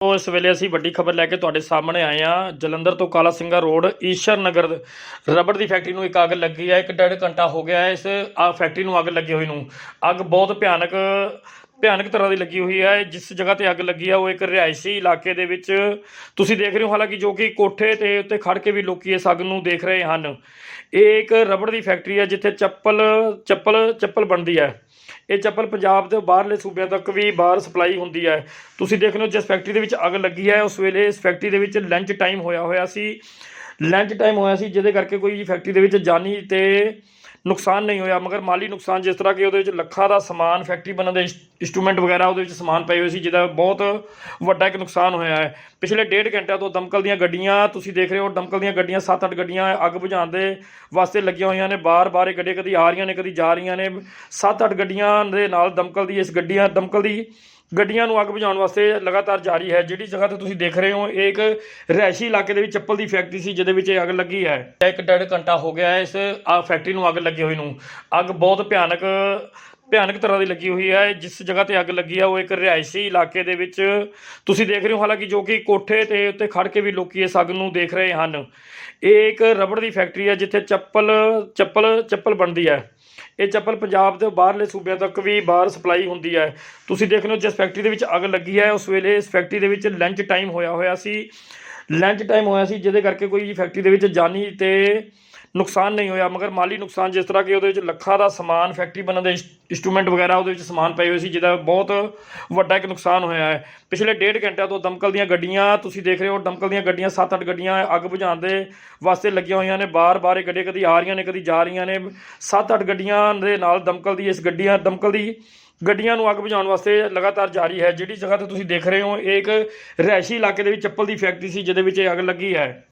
ਉਹ ਇਸ ਵੇਲੇ ਅਸੀਂ ਵੱਡੀ ਖਬਰ ਲੈ ਕੇ ਤੁਹਾਡੇ ਸਾਹਮਣੇ ਆਏ ਆ ਜਲੰਧਰ ਤੋਂ ਕਾਲਾ ਸਿੰਘਾ ਰੋਡ, ਈਸ਼ਰ ਨਗਰ ਰਬੜ ਦੀ ਫੈਕਟਰੀ ਨੂੰ ਇੱਕ ਅੱਗ ਲੱਗੀ ਹੈ। ਇੱਕ ਡੇਢ ਘੰਟਾ ਹੋ ਗਿਆ ਹੈ। ਇਸ ਆ ਫੈਕਟਰੀ ਨੂੰ ਅੱਗ ਲੱਗੀ ਹੋਈ ਨੂੰ। ਅੱਗ ਬਹੁਤ ਭਿਆਨਕ ਭਿਆਨਕ ਤਰ੍ਹਾਂ ਦੀ ਲੱਗੀ ਹੋਈ ਹੈ ਜਿਸ ਜਗ੍ਹਾ ਤੇ ਅੱਗ ਲੱਗੀ ਹੈ ਉਹ ਇੱਕ ਰਿਹਾਇਸ਼ੀ ਇਲਾਕੇ ਦੇ ਵਿੱਚ ਤੁਸੀਂ ਦੇਖ ਰਹੇ ਹੋ, ਹਾਲਾਂਕਿ ਜੋ ਕਿ ਕੋਠੇ ਤੇ ਉੱਤੇ ਖੜ ਕੇ ਵੀ ਲੋਕੀ ਇਸ ਅੱਗ ਨੂੰ ਦੇਖ ਰਹੇ ਹਨ। ਇਹ ਇੱਕ ਰਬੜ ਦੀ ਫੈਕਟਰੀ ਹੈ ਜਿੱਥੇ ਚੱਪਲ ਚੱਪਲ ਚੱਪਲ ਬਣਦੀ ਹੈ ਇਹ ਚੱਪਲ ਪੰਜਾਬ ਦੇ ਬਾਹਰਲੇ ਸੂਬਿਆਂ ਤੱਕ ਵੀ ਬਾਹਰ ਸਪਲਾਈ ਹੁੰਦੀ ਹੈ ਤੁਸੀਂ ਦੇਖ ਰਹੇ ਹੋ, ਜਿਸ ਫੈਕਟਰੀ ਦੇ ਵਿੱਚ ਅੱਗ ਲੱਗੀ ਹੈ ਉਸ ਵੇਲੇ ਇਸ ਫੈਕਟਰੀ ਦੇ ਵਿੱਚ ਲੰਚ ਟਾਈਮ ਹੋਇਆ ਹੋਇਆ ਸੀ। ਲੰਚ ਟਾਈਮ ਹੋਇਆ ਸੀ, ਜਿਹਦੇ ਕਰਕੇ ਕੋਈ ਫੈਕਟਰੀ ਦੇ ਵਿੱਚ ਜਾਨੀ ਤੇ ਨੁਕਸਾਨ ਨਹੀਂ ਹੋਇਆ, ਮਗਰ ਮਾਲੀ ਨੁਕਸਾਨ ਜਿਸ ਤਰ੍ਹਾਂ ਕਿ ਉਹਦੇ ਵਿੱਚ ਲੱਖਾਂ ਦਾ ਸਮਾਨ ਫੈਕਟਰੀ ਬਣਨ ਦੇ ਇੰਸਟਰੂਮੈਂਟ ਵਗੈਰਾ ਉਹਦੇ ਵਿੱਚ ਸਮਾਨ ਪਏ ਹੋਏ ਸੀ, ਜਿਹਦਾ ਬਹੁਤ ਵੱਡਾ ਇੱਕ ਨੁਕਸਾਨ ਹੋਇਆ ਹੈ। ਪਿਛਲੇ ਡੇਢ ਘੰਟਿਆਂ ਤੋਂ ਦਮਕਲ ਦੀਆਂ ਗੱਡੀਆਂ, ਤੁਸੀਂ ਦੇਖ ਰਹੇ ਹੋ ਦਮਕਲ ਦੀਆਂ ਗੱਡੀਆਂ 7-8 ਗੱਡੀਆਂ ਅੱਗ ਬੁਝਾਉਣ ਦੇ ਵਾਸਤੇ ਲੱਗੀਆਂ ਹੋਈਆਂ ਨੇ ਬਾਰ-ਬਾਰ ਇਹ ਗੱਡੀਆਂ ਕਦੀ ਆ ਰਹੀਆਂ ਨੇ, ਕਦੀ ਜਾ ਰਹੀਆਂ ਨੇ। 7-8 ਗੱਡੀਆਂ ਦੇ ਨਾਲ ਦਮਕਲ ਦੀ ਇਸ ਗੱਡੀਆਂ, ਦਮਕਲ ਦੀ ਗੱਡੀਆਂ ਨੂੰ ਅੱਗ ਬੁਝਾਉਣ ਵਾਸਤੇ ਲਗਾਤਾਰ ਜਾਰੀ ਹੈ। ਜਿਹੜੀ ਜਗ੍ਹਾ ਤੇ ਤੁਸੀਂ ਦੇਖ ਰਹੇ ਹੋ, ਇਹ ਇੱਕ ਰਿਹਾਇਸ਼ੀ ਇਲਾਕੇ ਦੇ ਵਿੱਚ ਚੱਪਲ ਦੀ ਫੈਕਟਰੀ ਸੀ, ਜਿਹਦੇ ਵਿੱਚ ਇਹ ਅੱਗ ਲੱਗੀ ਹੈ। ਇੱਕ ਡੇਢ ਘੰਟਾ ਹੋ ਗਿਆ ਹੈ, ਇਸ ਆ ਫੈਕਟਰੀ ਨੂੰ ਅੱਗ ਲੱਗੀ ਹੋਈ ਨੂੰ। ਅੱਗ ਬਹੁਤ ਭਿਆਨਕ ਭਿਆਨਕ ਤਰ੍ਹਾਂ ਦੀ ਲੱਗੀ ਹੋਈ ਹੈ। ਜਿਸ ਜਗ੍ਹਾ ਤੇ ਅੱਗ ਲੱਗੀ ਹੈ ਉਹ ਇੱਕ ਰਿਹਾਇਸ਼ੀ ਇਲਾਕੇ ਦੇ ਵਿੱਚ ਤੁਸੀਂ ਦੇਖ ਰਹੇ ਹੋ। ਹਾਲਾਂਕਿ ਜੋ ਕਿ ਕੋਠੇ ਤੇ ਉੱਤੇ ਖੜ ਕੇ ਵੀ ਲੋਕੀ ਇਸ ਅੱਗ ਨੂੰ ਦੇਖ ਰਹੇ ਹਨ। ਇਹ ਇੱਕ ਰਬੜ ਦੀ ਫੈਕਟਰੀ ਹੈ, ਜਿੱਥੇ ਚੱਪਲ ਚੱਪਲ ਚੱਪਲ ਬਣਦੀ ਹੈ। ਇਹ ਚੱਪਲ ਪੰਜਾਬ ਦੇ ਬਾਹਰਲੇ ਸੂਬਿਆਂ ਤੱਕ ਵੀ ਬਾਹਰ ਸਪਲਾਈ ਹੁੰਦੀ ਹੈ। ਤੁਸੀਂ ਦੇਖ ਰਹੇ ਹੋ, ਜਿਸ ਫੈਕਟਰੀ ਦੇ ਵਿੱਚ ਅੱਗ ਲੱਗੀ ਹੈ, ਉਸ ਵੇਲੇ ਇਸ ਫੈਕਟਰੀ ਦੇ ਵਿੱਚ ਲੰਚ ਟਾਈਮ ਹੋਇਆ ਹੋਇਆ ਸੀ। ਲੰਚ ਟਾਈਮ ਹੋਇਆ ਸੀ, ਜਿਹਦੇ ਕਰਕੇ ਕੋਈ ਫੈਕਟਰੀ ਦੇ ਵਿੱਚ ਜਾਨੀ ਤੇ ਨੁਕਸਾਨ ਨਹੀਂ ਹੋਇਆ, ਮਗਰ ਮਾਲੀ ਨੁਕਸਾਨ ਜਿਸ ਤਰ੍ਹਾਂ ਕਿ ਉਹਦੇ ਵਿੱਚ ਲੱਖਾਂ ਦਾ ਸਮਾਨ ਫੈਕਟਰੀ ਬਣਨ ਦੇ ਇੰਸਟਰੂਮੈਂਟ ਵਗੈਰਾ ਉਹਦੇ ਵਿੱਚ ਸਮਾਨ ਪਏ ਹੋਏ ਸੀ, ਜਿਹਦਾ ਬਹੁਤ ਵੱਡਾ ਇੱਕ ਨੁਕਸਾਨ ਹੋਇਆ ਹੈ। ਪਿਛਲੇ ਡੇਢ ਘੰਟਿਆਂ ਤੋਂ ਦਮਕਲ ਦੀਆਂ ਗੱਡੀਆਂ, ਤੁਸੀਂ ਦੇਖ ਰਹੇ ਹੋ ਦਮਕਲ ਦੀਆਂ ਗੱਡੀਆਂ 7-8 ਗੱਡੀਆਂ ਅੱਗ ਬੁਝਾਉਣ ਦੇ ਵਾਸਤੇ ਲੱਗੀਆਂ ਹੋਈਆਂ ਨੇ ਬਾਰ-ਬਾਰ ਇਹ ਗੱਡੀਆਂ ਕਦੀ ਆ ਰਹੀਆਂ ਨੇ, ਕਦੀ ਜਾ ਰਹੀਆਂ ਨੇ। 7-8 ਗੱਡੀਆਂ ਦੇ ਨਾਲ ਦਮਕਲ ਦੀ ਇਸ ਗੱਡੀਆਂ, ਦਮਕਲ ਦੀ ਗੱਡੀਆਂ ਨੂੰ ਅੱਗ ਬੁਝਾਉਣ ਵਾਸਤੇ ਲਗਾਤਾਰ ਜਾਰੀ ਹੈ। ਜਿਹੜੀ ਜਗ੍ਹਾ ਤੇ ਤੁਸੀਂ ਦੇਖ ਰਹੇ ਹੋ, ਇਹ ਇੱਕ ਰਿਹਾਇਸ਼ੀ ਇਲਾਕੇ ਦੇ ਵਿੱਚ ਚੱਪਲ ਦੀ ਫੈਕਟਰੀ ਸੀ, ਜਿਹਦੇ ਵਿੱਚ ਇਹ ਅੱਗ ਲੱਗੀ ਹੈ।